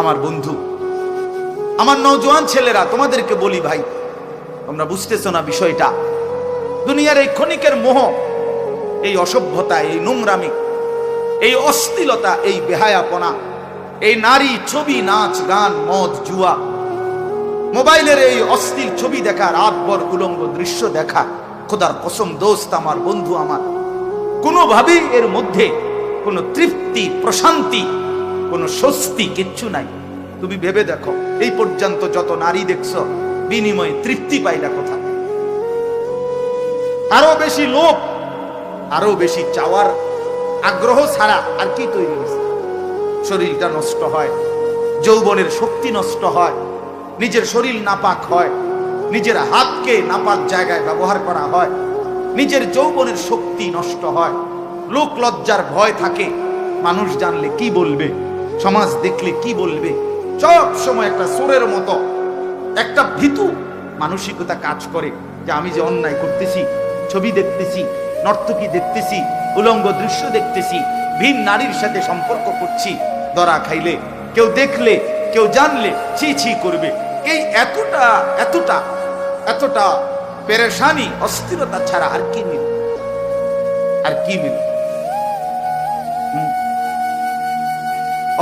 আমার বন্ধু, আমার নৌজওয়ান ছেলেরা, তোমাদেরকে বলি ভাই, তোমরা বুঝতেছো না বিষয়টা? দুনিয়ার এই ক্ষণিকের মোহ, এই অসভ্যতা, এই নোংরামি, এই অশ্লীলতা, এই বেহায়াপনা, এই নারী ছবি, নাচ, গান, মদ, জুয়া, মোবাইলের এই অস্থির ছবি দেখা, রাতভর উলঙ্গ দৃশ্য দেখা, খোদার কসম দোস্ত আমার, বন্ধু আমার, কোনোভাবেই এর মধ্যে কোনো তৃপ্তি, প্রশান্তি কোনো স্বস্তি কিচ্ছু নাই। তুমি ভেবে দেখো, এই পর্যন্ত যত নারী দেখছ, বিনিময়ে তৃপ্তি পাইলা কোথা আরও বেশি লোভ, আরও বেশি চাওয়ার আগ্রহ ছাড়া আর কি তৈরি হয়েছে? শরীরটা নষ্ট হয়, যৌবনের শক্তি নষ্ট হয়, নিজের শরীর নাপাক হয়, নিজের হাতকে নাপাক জায়গায় ব্যবহার করা হয়, নিজের যৌবনের শক্তি নষ্ট হয়, লোক লজ্জার ভয় থাকে। মানুষ জানলে কি বলবে? সমাজ দেখলে কি বলবে? সব সময় একটা সোরের মতো, একটা ভীতু মানসিকতা কাজ করে যে আমি যে অন্যায় করতেছি, ছবি দেখতেছি, নর্তকী দেখতেছি, উলঙ্গ দৃশ্য দেখতেছি, ভিন নারীর সাথে সম্পর্ক করছি, দরা খাইলে, কেউ দেখলে, কেউ জানলে, ছি ছি করবে। এই এতটা এতটা এতটা পেরেশানি, অস্থিরতা ছাড়া আর কি মিল আর কি মিল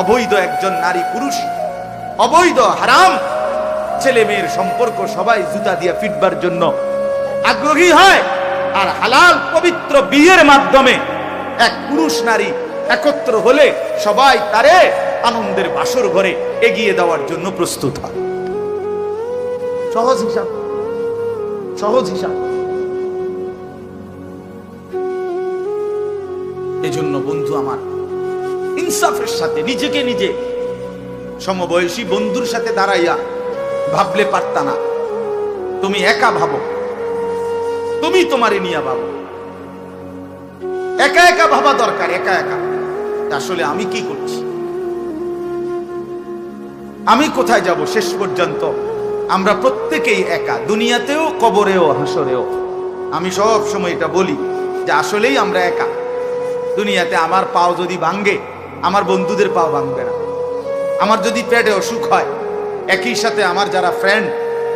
অবৈধ একজন নারী পুরুষ, অবৈধ হারাম ছেলে মেয়ের সম্পর্ক সবাই জুতা দিয়ে ফিটবার জন্য আগ্রহী হয় আর হালাল পবিত্র বিয়ের মাধ্যমে এক পুরুষ নারী একত্র হলে সবাই তারে আনন্দের বাসর ঘরে এগিয়ে দেওয়ার জন্য প্রস্তুত হয়। সহজ হিসাব সহজ হিসাব। এজন্য বন্ধু আমার ইনসাফের সাথে, নিজেকে নিজে। সমবয়সী বন্ধুর সাথে দাঁড়াইয়া ভাবলে পারতা না। তুমি একা ভাবো। তুমি তোমারে নিয়ে ভাবো। একা একা ভাবা দরকার, একা একা। আসলে আমি কি করছি? আমি কোথায় যাব শেষ পর্যন্ত? আমরা প্রত্যেকেই একা, দুনিয়াতেও, কবরেও, হাসরেও। আমি সব সময় এটা বলি যে আসলেই আমরা একা। দুনিয়াতে আমার পাও যদি ভাঙ্গে আমার বন্ধুদের পাও ভাঙবে না। আমার যদি পেটে অসুখ হয়, একই সাথে আমার যারা ফ্রেন্ড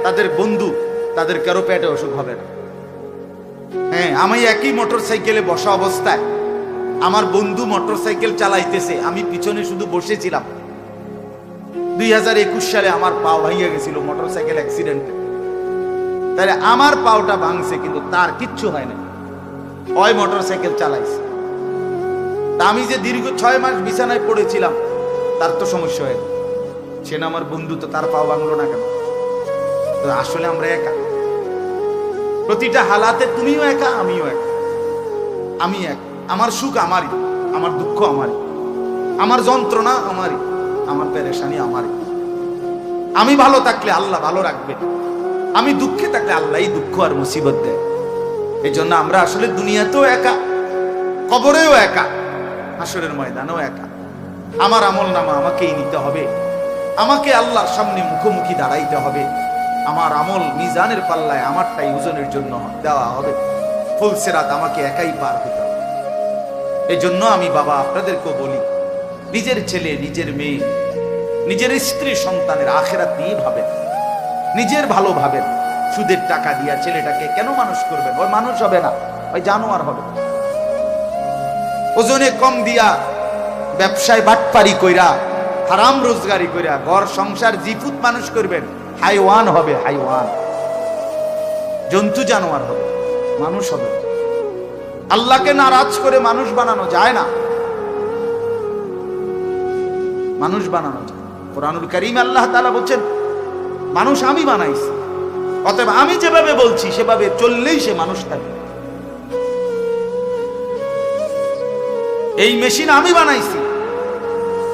তাদের বন্ধু, তাদের কারও পেটে অসুখ হবে না। হ্যাঁ আমি একই মোটর সাইকেলে বসা অবস্থায়, আমার বন্ধু মোটর সাইকেল চালাইতেছে, আমি পিছনে শুধু বসেছিলাম। দুই হাজার একুশ সালে আমার পাও ভাঙিয়ে গেছিল মোটর সাইকেল অ্যাক্সিডেন্টে তাহলে আমার পাওটা ভাঙছে, কিন্তু তার কিচ্ছু হয় না ওই মোটর সাইকেল চালাইছে। তা আমি যে দীর্ঘ ছয় মাস বিছানায় পড়েছিলাম, তার তো সমস্যা হয় সে না আমার বন্ধু, তো তার পাও ভাঙলো না কেন? আসলে আমরা একা। প্রতিটা হালাতে তুমিও একা, আমিও একা। আমি এক। আমার সুখ আমারই, আমার দুঃখ আমারই। আমার যন্ত্রণা আমারই, আমার পেরেশানি আমারই। আমি ভালো থাকলে আল্লাহ ভালো রাখবে। আমি দুঃখে থাকলে আল্লাহই দুঃখ আর মুসিবত দেয়। এই জন্য আমরা আসলে দুনিয়াতেও একা, কবরেও একা। হাসরের ময়দানেও একা। আমার আমল নামা আমাকেই নিতে হবে। আমাকে আল্লাহর সামনে মুখোমুখি দাঁড়াইতে হবে। আমার আমল মিজানের পাল্লায় আমারটাই ওজনের জন্য দেওয়া হবে। ফুলসেরাত আমাকে একাই পার হতে হবে। এই জন্য আমি বাবা আপনাদেরকেও বলি, নিজের ছেলে, নিজের মেয়ে, নিজের স্ত্রী, সন্তানের আখেরাত নিয়ে ভাবেন। নিজের ভালো ভাবেন। সুদের টাকা দিয়া ছেলেটাকে কেন মানুষ করবেন? ওই মানুষ হবে না, ওই জানোয়ার হবে। ওজনে কম দিয়া ব্যবসায় বাটপারি কইরা, হারাম রোজগারি কইরা, ঘর, সংসার জিফুত মানুষ করবেন, হাইওয়ান হবে, হাইওয়ান। জন্তু, জানোয়ার হবে, মানুষ হবে। আল্লাহকে নারাজ করে মানুষ বানানো যায় না। মানুষ বানানো যায়। কোরআনুল করিম আল্লাহ তাআলা বলছেন, মানুষ আমি বানাইছি। অতএব আমি যেভাবে বলছি, সেভাবে চললেই সে মানুষ থাকবে। এই মেশিন আমি বানাইছি।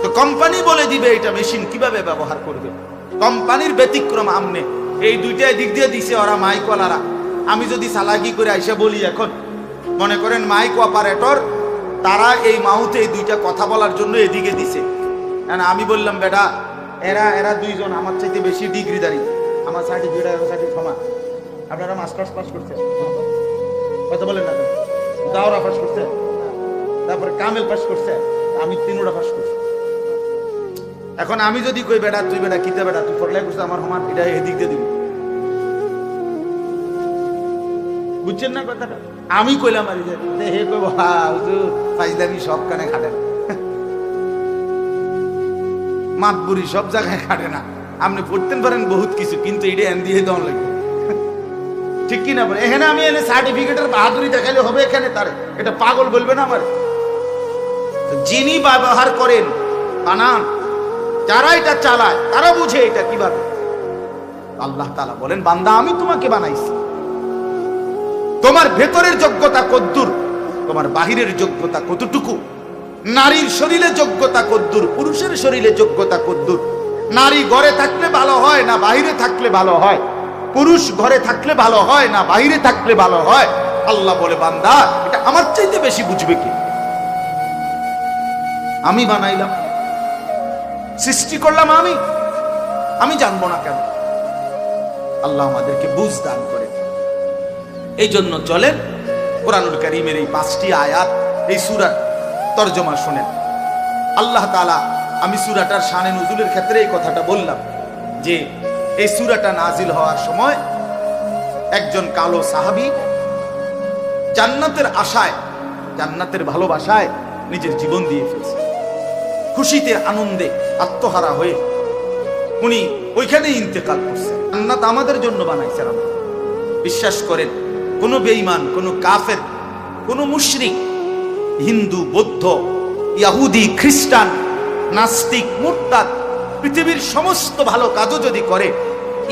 তো কোম্পানি বলে দিবে এটা মেশিন কীভাবে ব্যবহার করবে? কোম্পানির ব্যতিক্রম আমনে। এই দুইটাই দিক দিয়ে দিছে ওরা মাইকওয়ালারা। আমি যদি সালাকি করে আইসা বলি এখন, মনে করেন মাইক অপারেটর, তারা এই মাউথে এই দুইটা কথা বলার জন্য এদিকে দিছে। কারণ আমি বললাম, বেটা, এরা এরা দুইজন আমার চাইতে বেশি ডিগ্রি দাঁড়ি আমার সার্টিফিকেট সার্টিফিকেট সমান। আপনারা মাস্টার্স পাস করছেন? কথা বলেন না দাওরা পাস করছে তারপরে কামেল পাস করছে, আমি তিনোটা পাস করছি। এখন আমি যদি কই, বেটা, তুই বেটা কিতে বেটা? তুই পড়লে করছিস, আমার সমান, এটা এদিক দিয়ে দিবি। বুঝছেন না কথাটা? আমি কইলাম আর হে কইব হা হুজুর সব কানে খাটে না। মাতবুরি সব জায়গায় খাটে না। আপনি পড়তেন পারেন বহুত কিছু, কিন্তু এটা এন দিয়ে দেওয়া লাগবে ঠিক কি না বলে? এখানে আমি এনে সার্টিফিকেটের বাহাদুরি দেখালে হবে এখানে তার। এটা পাগল বলবে না আমার? যিনি ব্যবহার করেন, বানান, যারা এটা চালায়, তারা বুঝে এটা কীভাবে। আল্লাহ তালা বলেন, বান্দা, আমি তোমাকে বানাইছি। তোমার ভেতরের যোগ্যতা কদ্দুর, তোমার বাহিরের যোগ্যতা কতটুকু? নারীর শরীরে যোগ্যতা কদ্দুর, পুরুষের শরীরে যোগ্যতা কদ্দুর। নারী ঘরে থাকলে ভালো হয় না, বাহিরে থাকলে ভালো হয়? পুরুষ ঘরে থাকলে ভালো হয় না, বাহিরে থাকলে ভালো হয়? আল্লাহ বলে, বান্দা, এটা আমার চাইতে বেশি বুঝবে কি? আমি বানাইলাম। সৃষ্টি করলাম আমি। আমি জানব না কেন? আল্লাহ আমাদেরকে বুঝ দান করে এই জন্য চলেন, কোরআনুল করিমের এই পাঁচটি আয়াত, এই সুরার তর্জমা শোনেন। আল্লাহ তালা আমি সুরাটার শানে নজুলের ক্ষেত্রে এই কথাটা বললাম যে, এই সুরাটা নাজিল হওয়ার সময় একজন কালো সাহাবি জান্নাতের আশায়, জান্নাতের ভালোবাসায় নিজের জীবন দিয়ে ফেলছে। খুশিতে, আনন্দে আত্মহারা হয়ে উনি ওইখানেই ইন্তেকাল করছেন জান্নাত আমাদের জন্য বানাইছেন আল্লাহ। বিশ্বাস করেন, কোনো বেঈমান, কোনো কাফের, কোনো মুশরিক, হিন্দু, বৌদ্ধ, ইয়াহুদি, খ্রিস্টান, নাস্তিক, মুরতাদ, পৃথিবীর সমস্ত ভালো কাজও যদি করে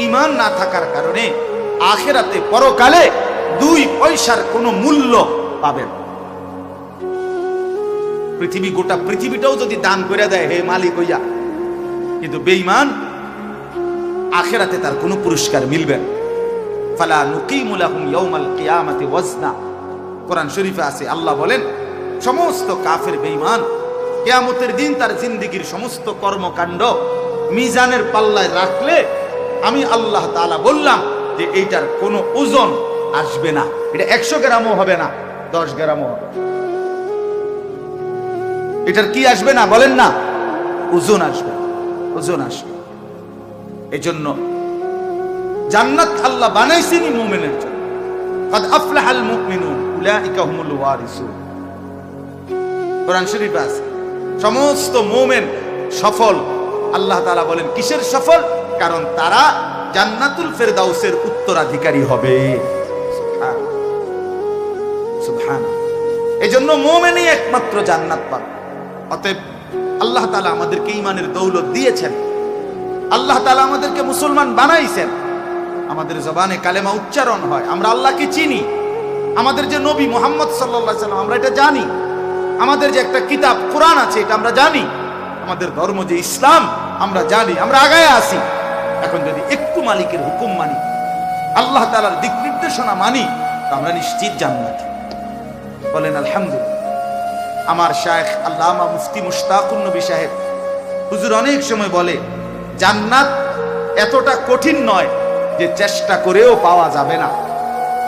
ইমান না থাকার কারণে আখেরাতে পরকালে দুই পয়সার কোনো মূল্য পাবেন না। পৃথিবী, গোটা পৃথিবীটাও যদি দান করে দেয়, হে মালিক হইয়া। কিন্তু বেঈমান, আখেরাতে তার কোনো পুরস্কার মিলবে না। ফালা নুকিমু লাহুম ইয়াউমাল কিয়ামাতি ওয়াজনা। কোরআন শরীফে আছে, আল্লাহ বলেন, সমস্ত কাফের বেঈমান, কিয়ামতের দিন তার জিন্দেগীর সমস্ত কর্মকাণ্ড মিজানের পাল্লায় রাখলে, আমি আল্লাহ তাআলা বললাম যে এইটার কোনো ওজন আসবে না। এটা একশো গ্রামও হবে না, দশ গ্রামও হবে না। এটার কি আসবে না বলেন না ওজন আসবে ওজন আসবে এজন্য জান্নাত আল্লাহ বানাইছেনই মুমিনের জন্য قد افلح المؤمنون اولئك هم الوارثون কোরআন শরীফ আছে সমস্ত মুমিন সফল আল্লাহ তাআলা বলেন কিসের সফল কারণ তারা জান্নাতুল ফেরদাউসের উত্তরাধিকারী হবে সুবহান সুবহান এজন্য মুমিনই একমাত্র জান্নাত পাবে অতএব আল্লাহ তালা আমাদেরকে ইমানের দৌলত দিয়েছেন। আল্লাহ তালা আমাদেরকে মুসলমান বানাইছেন। আমাদের জবানে কালেমা উচ্চারণ হয়। আমরা আল্লাহকে চিনি। আমাদের যে নবী মোহাম্মদ সাল্লাহ সাল্লাম, আমরা এটা জানি। আমাদের যে একটা কিতাব, কোরআন আছে, এটা আমরা জানি। আমাদের ধর্ম যে ইসলাম, আমরা জানি। আমরা আগায় আসি এখন যদি একটু মালিকের হুকুম মানি, আল্লাহ তালার দিক নির্দেশনা মানি, তা আমরা নিশ্চিত জান্নাতি। বলেন, আলহামদুলিল্লাহ। আমার শায়েখ আল্লামা মুফতি মুশতাকুন নবী সাহেব। হুজুর অনেক সময় বলে, জান্নাত এতটা কঠিন নয় যে চেষ্টা করেও পাওয়া যাবে না।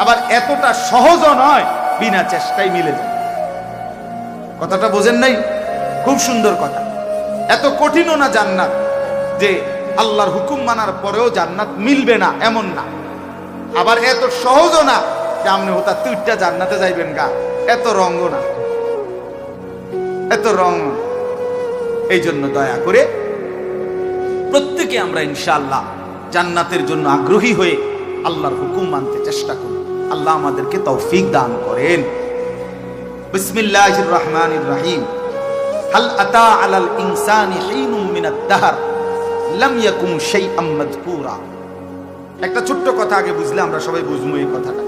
আবার এতটা সহজও নয়, বিনা চেষ্টায় মিলে যাবে। কথাটা বোঝেন নাই? খুব সুন্দর কথা। এত কঠিনও না জান্নাত যে আল্লাহর হুকুম মানার পরেও জান্নাত মিলবে না, এমন না। আবার এত সহজও না যে আপনি ওটা তুইটা জান্নাতে যাইবেন গা, এত রঙ্গ না। এত রং। এই জন্য দয়া করে প্রত্যেকে আমরা ইনশাআল্লাহ জান্নাতের জন্য আগ্রহী হয়ে আল্লাহর হুকুম মানতে চেষ্টা করি আল্লাহ আমাদেরকে তৌফিক দান করেন। বিসমিল্লাহির রহমানির রহিম হাল আতা আলাল ইনসানি হিনুম মিনাদ দাহর, লাম ইয়াকুম শাইআম মাযকুরা। একটা ছোট্ট কথা আগে বুঝলে আমরা সবাই বুঝব এই কথাটা।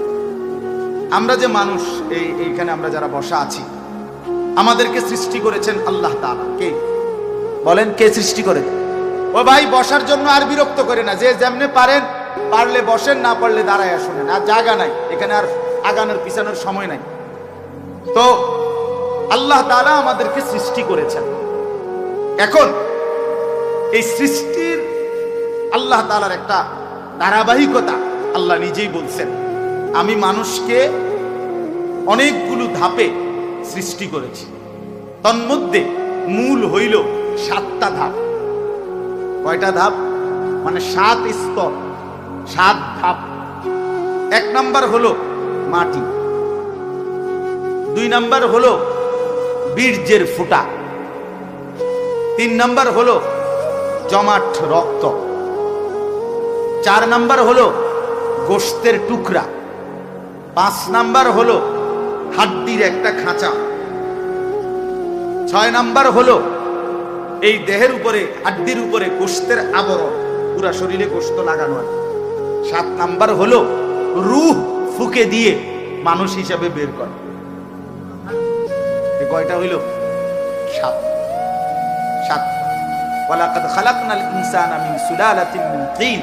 আমরা যে মানুষ, এই এইখানে আমরা যারা বসা আছি আমাদেরকে সৃষ্টি করেছেন আল্লাহ তাআলা। কে? বলেন, কে সৃষ্টি করে? ও ভাই, বসার জন্য আর বিরক্ত করে না। যে যেমনে পারেন, পারলে বসেন, না পারলে দাঁড়ায় শুনেন আর জায়গা নাই। এখানে আর আগানোর, পিছানোর সময় নাই। তো আল্লাহ তাআলা আমাদেরকে সৃষ্টি করেছেন। এখন এই সৃষ্টির আল্লাহ তালার একটা ধারাবাহিকতা আল্লাহ নিজেই বলছেন। আমি মানুষকে অনেকগুলো ধাপে সৃষ্টি করেছি। তন্মধ্যে মূল হইল সাতটা ধাপ। কয়টা ধাপ? মানে সাত স্তর, সাত ধাপ। এক নাম্বার হলো মাটি। দুই নাম্বার হলো বীর্যের ফুটা। তিন নাম্বার হলো জমাট রক্ত। চার নাম্বার হলো গোস্তের টুকরা। পাঁচ নাম্বার হলো হাড্ডির একটা খাঁচা। ছয় নাম্বার হলো, এই দেহের উপরে হাড্ডির উপরে গোস্তের আবরণ, পুরা শরীরে গোস্ত লাগানো আছে। সাত নাম্বার হলো, রুহ ফুকে দিয়ে মানুষ হিসাবে বের করে। কয়টা হইল? সাত। সাত। ওয়ালাকাদ খালাকনাল ইনসানা মিন সুলালাতিন মিন তিন।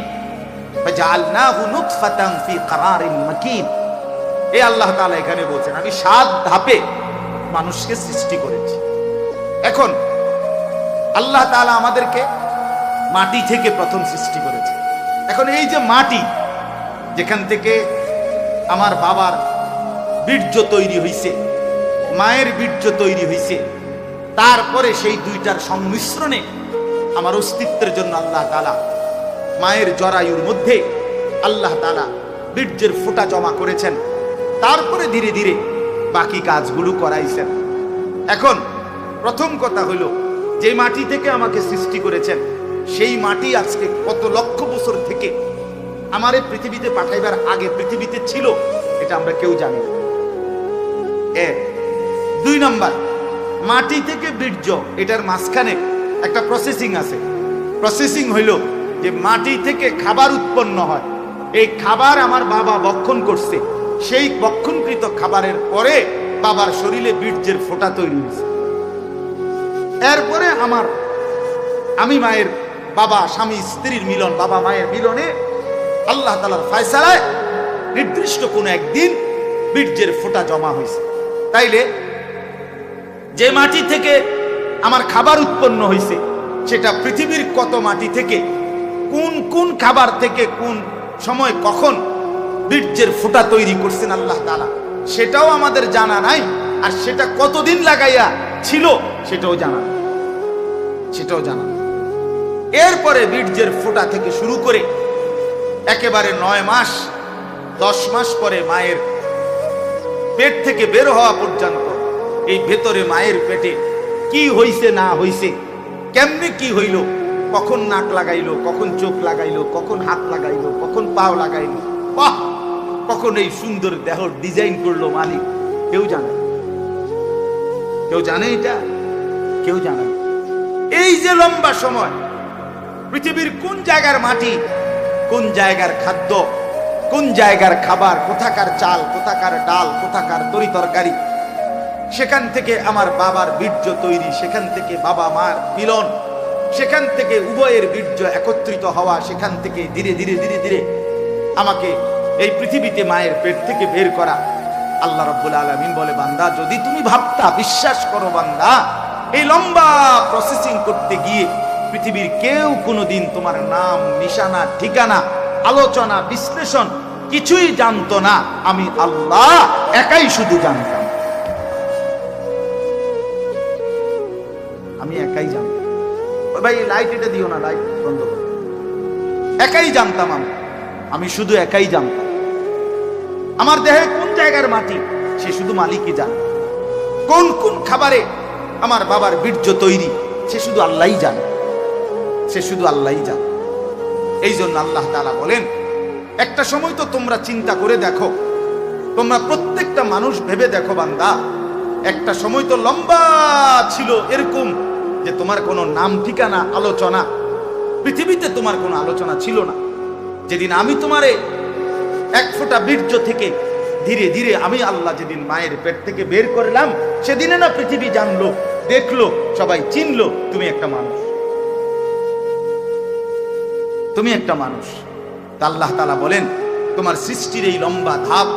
ফাজআলনাহু নুতফাতান ফি করারিন মাকিন। এই আল্লাহ তাআলা এখানে বলছেন, আমি সাত ধাপে মানুষকে সৃষ্টি করেছি। এখন আল্লাহ তাআলা আমাদেরকে মাটি থেকে প্রথম সৃষ্টি করেছে। এখন এই যে মাটি, যেখান থেকে আমার বাবার বীর্য তৈরি হইছে, মায়ের বীর্য তৈরি হইছে, তারপরে সেই দুইটার সংমিশ্রণে আমার অস্তিত্বের জন্য আল্লাহ তালা মায়ের জরায়ুর মধ্যে আল্লাহ তালা বীর্যের ফোঁটা জমা করেছেন। তারপরে ধীরে ধীরে বাকি কাজগুলো করাইছেন। এখন প্রথম কথা হলো, যে মাটি থেকে আমাকে সৃষ্টি করেছেন, সেই মাটি আজকে কত লক্ষ বছর থেকে আমার এই পৃথিবীতে পাঠাইবার আগে পৃথিবীতে ছিল, এটা আমরা কেউ জানি না। এক। দুই নাম্বার, মাটি থেকে বীর্য, এটার মাঝখানে একটা প্রসেসিং আছে। প্রসেসিং হইল যে মাটি থেকে খাবার উৎপন্ন হয়। এই খাবার আমার বাবা বক্ষণ করছে। সেই বক্ষণকৃত খাবারের পরে বাবার শরীরে বীর্যের ফোঁটা তৈরি হয়েছে। এরপরে আমার আমি মায়ের বাবা, স্বামী, স্ত্রীর মিলন, বাবা মায়ের মিলনে আল্লাহ তালার ফায়সালায় নির্দিষ্ট কোনো একদিন বীর্যের ফোঁটা জমা হয়েছে। তাইলে যে মাটি থেকে আমার খাবার উৎপন্ন হয়েছে, সেটা পৃথিবীর কত মাটি থেকে, কোন কোন খাবার থেকে কোন সময় কখন বীর্যের ফোঁটা তৈরি করছেন আল্লাহ তালা সেটাও আমাদের জানা নাই, আর সেটা কতদিন লাগাইয়া ছিল সেটাও জানা। সেটাও জানা। এরপরে বীর্যের ফোঁটা থেকে শুরু করে একেবারে নয় মাস, দশ মাস পরে মায়ের পেট থেকে বের হওয়া পর্যন্ত এই ভেতরে মায়ের পেটে কি হইছে না হইছে, কেমনে কি হইল, কখন নাক লাগাইলো, কখন চোখ লাগাইলো, কখন হাত লাগাইলো, কখন পাও লাগাইলো, বাহ কখন এই সুন্দর দেহ ডিজাইন করল মালিক? কেউ জানে? কেউ জানে এটা? কেউ জানে এই যে লম্বা সময়, পৃথিবীর কোন জায়গার মাটি, কোন জায়গার খাদ্য, কোন জায়গার খাবার, কোথাকার চাল, কোথাকার ডাল, কোথাকার তরি তরকারি, সেখান থেকে আমার বাবার বীর্য তৈরি, সেখান থেকে বাবা মার মিলন, সেখান থেকে উভয়ের বীর্য একত্রিত হওয়া, সেখান থেকে ধীরে ধীরে ধীরে ধীরে আমাকে এই পৃথিবীতে মায়ের পেট থেকে বের করা আল্লাহ রব্বুল আলমিন বলে, বান্দা, যদি তুমি ভাবতা, বিশ্বাস করো বান্দা, এই লম্বা প্রসেসিং করতে গিয়ে পৃথিবীর কেউ কোনোদিন তোমার নাম, নিশানা, ঠিকানা, আলোচনা, বিশ্লেষণ কিছুই জানতো না। আমি আল্লাহ একাই শুধু জানতাম। আমি একাই জানতাম। ভাই লাইট এটা দিও না লাইট বন্ধ একাই জানতাম আমি। আমি শুধু একাই জানতাম। আমার দেহে কোন জায়গার মাটি, সে শুধু মালিকই জানে। কোন কোন খাবারে আমার বাবার বীর্য তৈরি, সে শুধু আল্লাহই জানে। সে শুধু আল্লাহই জানে। এই জন্য আল্লাহ তাআলা বলেন, একটা সময় তো তোমরা চিন্তা করে দেখো, তোমরা প্রত্যেকটা মানুষ ভেবে দেখো বান্দা, একটা সময় তো লম্বা ছিল এরকম যে তোমার কোনো নাম ঠিকানা, আলোচনা, পৃথিবীতে তোমার কোনো আলোচনা ছিল না। যেদিন আমি তোমারে এক ফোঁটা বীর্য থেকে ধীরে ধীরে আমি আল্লাহ যেদিন মায়ের পেট থেকে বের করলাম, সেদিনে না পৃথিবী জানলো, দেখল, সবাই চিনলো, তুমি একটা মানুষ। তুমি একটা মানুষ। আল্লাহ তালা বলেন, তোমার সৃষ্টির এই লম্বা ধাপ,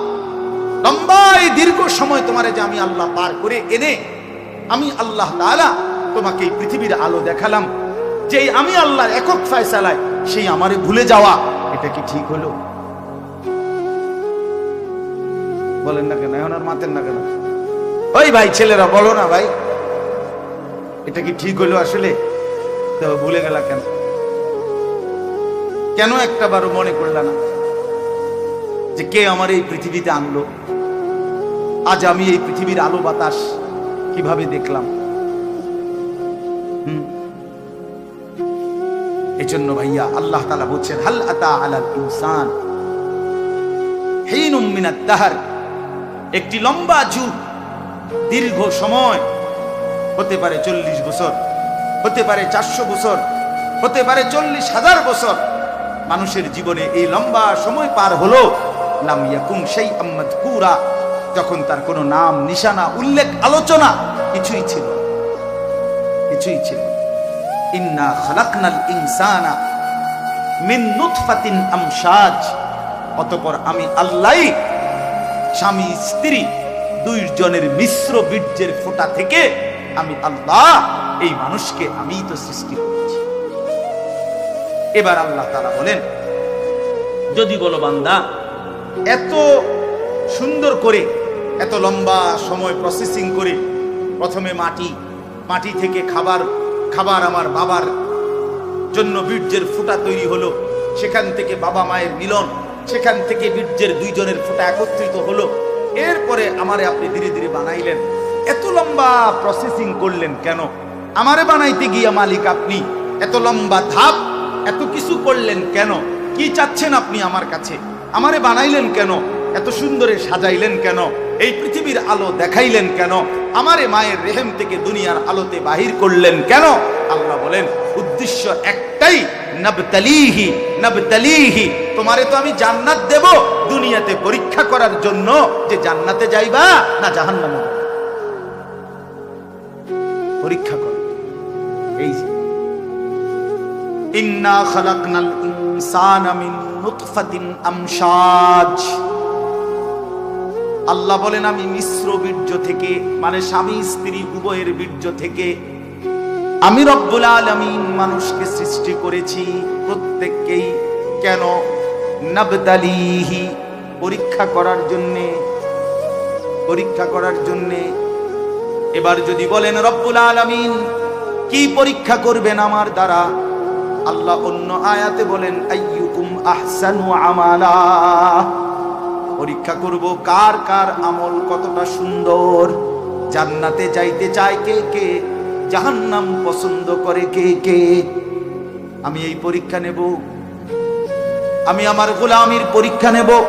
লম্বা এই দীর্ঘ সময় তোমারে যে আমি আল্লাহ পার করে এনে আমি আল্লাহ তাআলা তোমাকে এই পৃথিবীর আলো দেখালাম যে আমি আল্লাহর একক ফয়সালায় সেই আমারে ভুলে যাওয়া, এটা কি ঠিক হলো? বলেন না কেন? এখন আর মাতেন না কেন? ওই ভাই, ছেলেরা, বলো না ভাই। এটা কি ঠিক হলো আসলে? তো ভুলে গেলা কেন? কেন একটা বারো মনে করল না যে কে আমার এই পৃথিবীতে আনলো? আজ আমি এই পৃথিবীর আলো বাতাস কীভাবে দেখলাম? এজন্য ভাইয়া আল্লাহ তালা বলছেন, হাল আতা আলাল ইনসান? হিনুম মিনাত দাহার। একটি লম্বা যুগ দীর্ঘ সময়, হতে পারে চল্লিশ বছর, হতে পারে চারশো বছর, হতে পারে চল্লিশ হাজার বছর, মানুষের জীবনে এই লম্বা সময় পার হলো, লাম ইয়াকুম সেই আম্মদ কুরা যখন তার কোনো নাম, নিশানা, উল্লেখ, আলোচনা কিছুই ছিল। কিছুই ছিল। ইন্না খালাকনাল ইনসানা মিন নুতফাতিন আমশাজ, অতঃপর আমি আল্লাহ স্বামী, স্ত্রী দুই জনের মিশ্র বীর্যের ফোঁটা থেকে আমি আল্লাহ, এই মানুষকে আমি তো সৃষ্টি করেছি। এবার আল্লাহ তারা বলেন, যদি বলো বান্দা, এত সুন্দর করে, এত লম্বা সময় প্রসেসিং করে, প্রথমে মাটি মাটি থেকে খাবার খাবার আমার বাবার জন্য বীর্যের ফোঁটা তৈরি হলো, সেখান থেকে বাবা মায়ের মিলন সেখান থেকে বীর্যের দুইজনের ফোঁটা একত্রিত হলো। এরপরে আমারে আপনি ধীরে ধীরে বানাইলেন। এত লম্বা প্রসেসিং করলেন কেন? আমারে বানাইতে গিয়া মালিক আপনি এত লম্বা ধাপ, এত কিছু করলেন কেন? কি চাচ্ছেন আপনি আমার কাছে? আমারে বানাইলেন কেন? এত সুন্দরে সাজাইলেন কেন? এই পৃথিবীর আলো দেখাইলেন কেন? আমারে মায়ের রেহেম থেকে দুনিয়ার আলোতে বাহির করলেন কেন? আল্লাহ বলেন উদ্দেশ্য একটাই, নবতালিহি নবতালিহি। তোমারে তো আমি জান্নাত দেব দুনিয়াতে পরীক্ষা করার জন্য। যে জান্নাতে যাইবা না জাহান্নামে পরীক্ষা কর। এই যে। ইন্না খালাকনাল ইনসানা মিন নুতফাতিন আমশাজ। আল্লাহ বলেন, আমি মিশ্র বীর্য থেকে মানে স্বামী, স্ত্রী, উভয়ের বীর্য থেকে আমি রব্বুল আলামিন মানুষকে সৃষ্টি করেছি, প্রত্যেককেই কেন নাবতালিহি, পরীক্ষা করার জন্যে, পরীক্ষা করার জন্যে। এবার যদি বলেন, রব্বুল আলামিন, কি পরীক্ষা করবেন আমার দ্বারা? আল্লাহ অন্য আয়াতে বলেন, আইয়ুকুম আহসানু আমালা। পরীক্ষা করব, কার কার আমল কতটা সুন্দর। জান্নাতে যাইতে চায় কে কে? জাহান্নাম পছন্দ করে কে কে? আমি এই পরীক্ষা নেব। আমি আমার গোলামির পরীক্ষা নেব।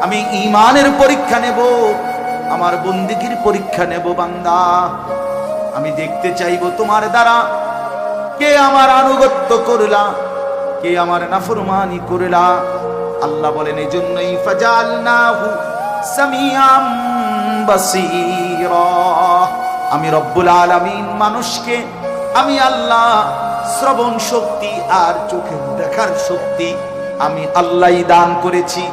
আমি ইমানের পরীক্ষা নেব। আমার বন্দিগির পরীক্ষা নেব, বান্দা। আমি দেখতে চাইব তোমার দ্বারা। কে আমার আনুগত্য করলা? কে আমার নাফরমানি করলা? আল্লাহ বলেন এই জন্যই ফাজালনাহু সামিয়াম বাসীরা। আমি রব্বুল আলামিন মানুষকে, আমি আল্লাহ শ্রবণ শক্তি আর চোখে দেখার শক্তি আমি আল্লাহই দান করেছি।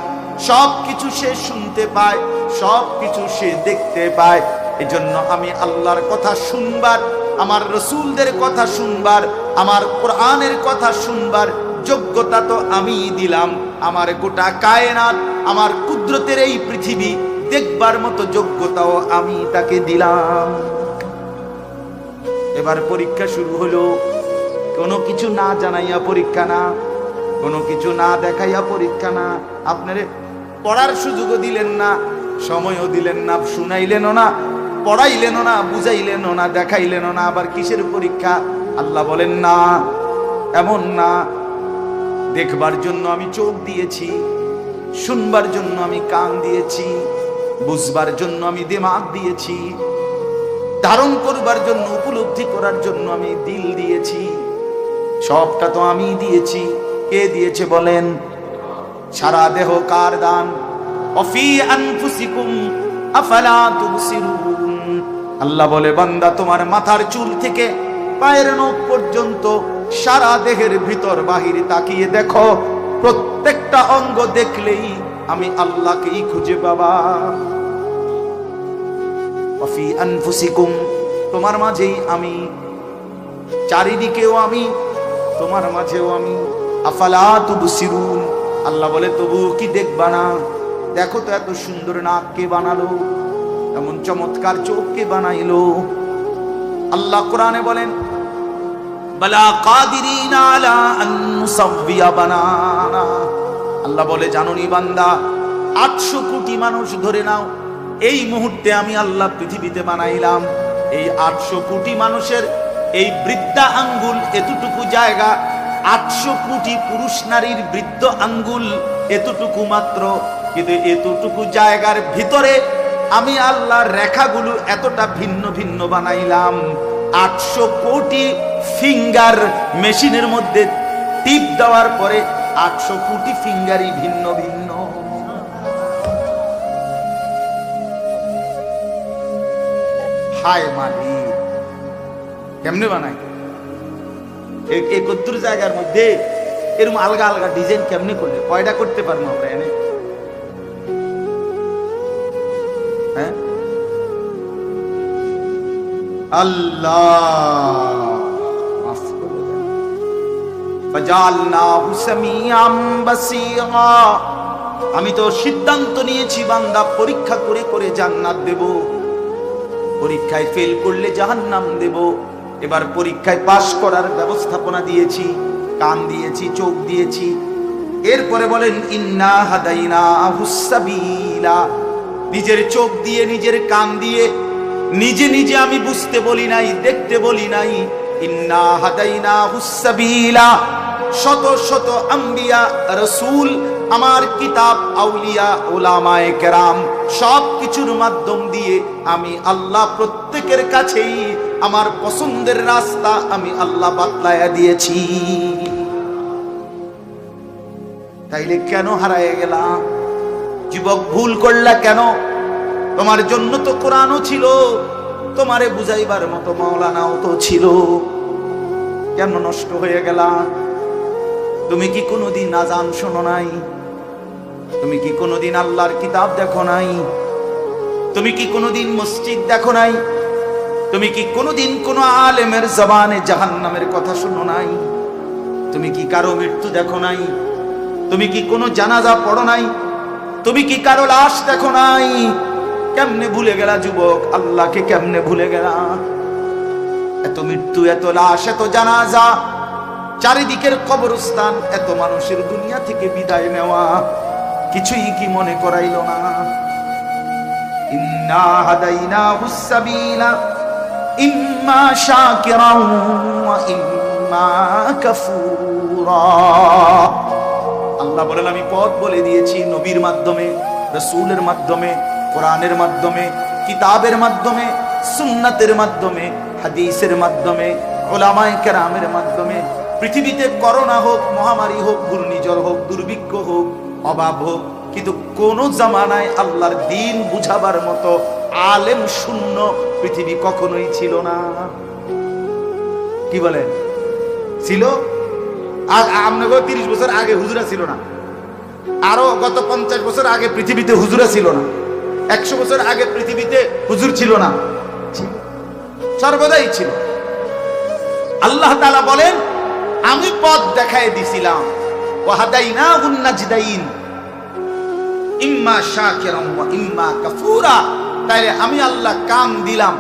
সব কিছু সে শুনতে পায় সব কিছু সে দেখতে পায়। এজন্য আমি আল্লাহর কথা শুনবার, আমার রসুলদের কথা শুনবার, আমার কোরআনের কথা শুনবার যোগ্যতা তো আমি দিলাম। আমার গোটা কায়নাত, আমার কুদরতের এই পৃথিবী দেখবার মতো যোগ্যতাও আমি তাকে দিলাম। এবার পরীক্ষা শুরু হলো। কোনো কিছু না জানাইয়া পরীক্ষা না, কোনো কিছু না দেখাইয়া পরীক্ষা না। আপনারে পড়ার সুযোগও দিলেন না, সময়ও দিলেন না, শুনাইলেনও না, পড়াইলেনও না, বুঝাইলেনও না, দেখাইলেনও না, আবার কিসের পরীক্ষা? আল্লাহ বলেন, না, এমন না। দেখবার জন্য আমি চোখ দিয়েছি, শুনবার জন্য আমি কান দিয়েছি, বুঝবার জন্য আমি দিমাগ দিয়েছি ধারণ করবার জন্য, উপলব্ধি করার জন্য আমি দিল দিয়েছি। সবটা তো আমি দিয়েছি। কে দিয়েছে বলেন? সারা দেহ কার দান? আল্লাহ বলে, বান্দা, তোমার মাথার চুল থেকে পায়ের নখ পর্যন্ত সারা দেহের ভিতর বাহিরে তাকিয়ে দেখো। প্রত্যেকটা অঙ্গ দেখলেই আমি আল্লাহকেই খুঁজে বাবা তোমার মাঝেই আমি। চারিদিকেও আমি, তোমার মাঝেও আমি। আফালা তুবসিরুন, আল্লাহ বলে, তবু কি দেখবা না? দেখো তো এত সুন্দর নাক কে বানালো, এমন চমৎকার চোখ কে বানাইলো। আল্লাহ কোরআনে বলেন, বালা কাদিরিনা আলা আন বানানা। আল্লাহ বলে, জাননি বান্দা, আটশো কোটি মানুষ ধরে নাও এই মুহূর্তে আমি আল্লাহ পৃথিবীতে বানাইলাম। এই আটশো কোটি মানুষের এই বৃদ্ধা আঙ্গুল, এতটুকু জায়গা, আটশো কোটি পুরুষ নারীর বৃদ্ধ আঙ্গুল, এতটুকু মাত্র। কিন্তু এতটুকু জায়গার ভিতরে আমি আল্লাহর রেখাগুলো এতটা ভিন্ন ভিন্ন বানাইলাম। আটশো কোটি ফিঙ্গার মেশিনের মধ্যে টিপ দেওয়ার পরে আটশো কোটি ফিঙ্গারই ভিন্ন ভিন্ন। হায় মালি। কেমনে বানাই এ- একত্র জায়গার মধ্যে এরকম আলগা আলগা ডিজাইন কেমনে করলে? কয়টা করতে পারব আমরা এনে? হ্যাঁ? আল্লাহ। আমি তো সিদ্ধান্ত নিয়েছি, বান্দা পরীক্ষা করে করে জান্নাত দেব। পরীক্ষায় ফেল করলে জাহান্নাম দেব। এবার পরীক্ষায় পাশ করার ব্যবস্থাপনা দিয়েছি, কান দিয়েছি, চোখ দিয়েছি। এরপরে বলেন, ইন্না হাদাইনা নিজের চোখ দিয়ে নিজের কান দিয়ে নিজে নিজে আমি বুঝতে বলি নাই, দেখতে বলি নাই। ইন্না হাদাইনা হুসাবিলা শত শত আম্বিয়া রসুল, আমার কিতাব আউলিয়া ওলামায়ে কেরাম সব কিছুর মাধ্যম দিয়ে আমি আল্লাহ প্রত্যেকের কাছেই আমার পছন্দের রাস্তা আমি আল্লাহ বাতলায়া দিয়েছি। তাইলে কেন হারায় গেলাম যুবক ভুল করলা কেন? তোমার জন্য তো কোরআনও ছিল, তোমারে বুঝাইবার মতো মাওলানাও তো ছিল। কেন নষ্ট হয়ে গেলা? তুমি কি কোনোদিন আজান শোনো নাই? তুমি কি কোনোদিন আল্লাহর কিতাব দেখো নাই? তুমি কি কোনোদিন মসজিদ দেখো নাই? তুমি কি কোনোদিন কোনো আলেমের জবানে জাহান নামের কথা শোনো নাই? তুমি কি কারও মৃত্যু দেখো নাই? তুমি কি কোনো জানাজা পড়ো নাই? তুমি কি কারও লাশ দেখো নাই? কেমনে ভুলে গেলা যুবক? আল্লাহকে কেমনে ভুলে গেলা? এত মৃত্যু, এত লাশ, এত জানাজা, চারিদিকের কবরস্থান, এত মানুষের দুনিয়া থেকে বিদায় নেওয়া। কিছুই কি মনে করাইল না। ইন্না হাদাইনা হুসাবিলা ইম্মা শাকিরাও ওয়া ইম্মা কাফুরা। আল্লাহ বলেন, আমি পথ বলে দিয়েছি নবীর মাধ্যমে, রসুলের মাধ্যমে, কোরআনের মাধ্যমে, কিতাবের মাধ্যমে, সুন্নাতের মাধ্যমে, হাদিসের মাধ্যমে, ওলামায়ে কেরামের মাধ্যমে। পৃথিবীতে করোনা হোক, মহামারী হোক, ঘূর্ণিঝড় হোক, দুর্ভিক্ষ হোক অভাব হোক, কিন্তু কোন জামানায় আল্লাহর দিন বুঝাবার মতো আলেম শূন্য পৃথিবী কখনোই ছিল না। কি বলেন? ছিল? আপনাকে তিরিশ বছর আগে হুজুরা ছিল না। আরও গত পঞ্চাশ বছর আগে পৃথিবীতে হুজুরা ছিল না। একশো বছর আগে পৃথিবীতে হুজুর ছিল না। সর্বদাই ছিল। আল্লাহ তাআলা বলেন, আমি পথ দেখায় দিছিলাম। ইম্মা শাকিরাম ইম্মা কাফুরা। তাইলে আমি আল্লাহ কান দিলাম,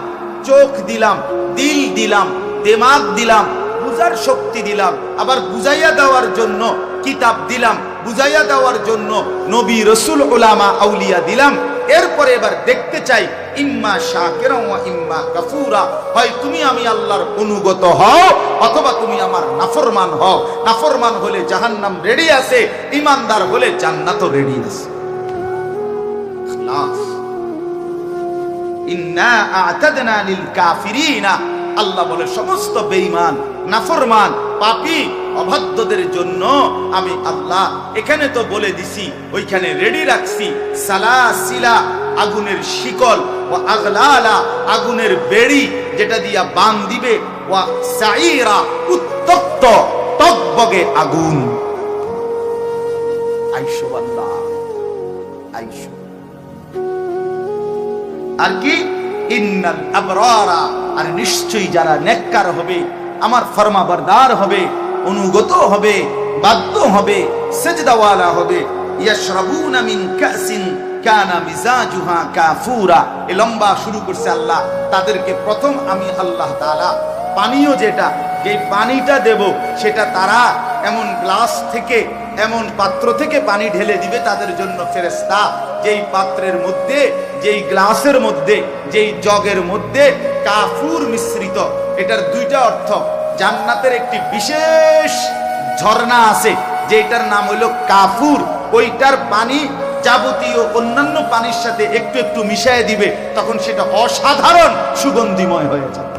চোখ দিলাম, দিল দিলাম, দিমাগ দিলাম, বুঝার শক্তি দিলাম, আবার বুঝাইয়া দেওয়ার জন্য কিতাব দিলাম, বুঝাইয়া দেওয়ার জন্য নবী রসুল ওলামা আউলিয়া দিলাম। এরপরে এবার দেখতে চাই, ইম্মা শাকিরা ইম্মা কাফুরা। হয় তুমি আমি আল্লাহর অনুগত হও, অথবা তুমি আমার নাফরমান হও। নাফরমান হলে জাহান্নাম রেডি আছে, ইমানদার হলে জান্নাতও রেডি আছে। আল্লাহ বলে, সমস্ত বেঈমান, নাফরমান, পাপী, অবাধ্যদের জন্য আমি আল্লাহ এখানে তো বলে দিছি, ওইখানে রেডি রাখছি। সালাসিলা, আগুনের শিকল ও আগলালা, আগুনের বেড়ি, যেটা দিয়া বান দিবে, ওয়া সাইরা উত্তপ্ত টকবগে আগুন। আইসো আল্লাহ, আইসো। আর কি? আর নিশ্চয়ই যারা নেককার হবে, আমার ফরমাবরদার হবে, অনুগত হবে, বাধ্য হবে, সেজদাওয়ালা হবে। ইয়াশরাবুনা কাসিন কাফুরা। এ লম্বা শুরু করছে আল্লাহ। তাদেরকে প্রথম আমি আল্লাহ তাআলা যেটা যেই পানিটা দেব, সেটা তারা এমন গ্লাস থেকে এমন পাত্র থেকে পানি ঢেলে দিবে তাদের জন্য ফেরেস্তা যেই পাত্রের মধ্যে, যেই গ্লাসের মধ্যে, যেই জগের মধ্যে কাফুর মিশ্রিত, এটার দুইটা অর্থ। জান্নাতের একটি বিশেষ ঝর্ণা আছে যেটার নাম হইল কাফুর। ওইটার পানি যাবতীয় অন্যান্য পানির সাথে একটু একটু মিশিয়ে দিবে, তখন সেটা অসাধারণ, সুগন্ধিময় হয়ে যাবে।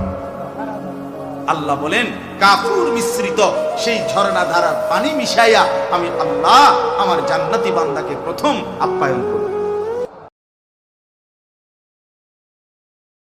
আল্লাহ বলেন কাফুর মিশ্রিত সেই ঝর্ণা ধারার পানি মিশাইয়া আমি আল্লাহ আমার জান্নাতি বান্দাকে প্রথম আপ্যায়ন করব।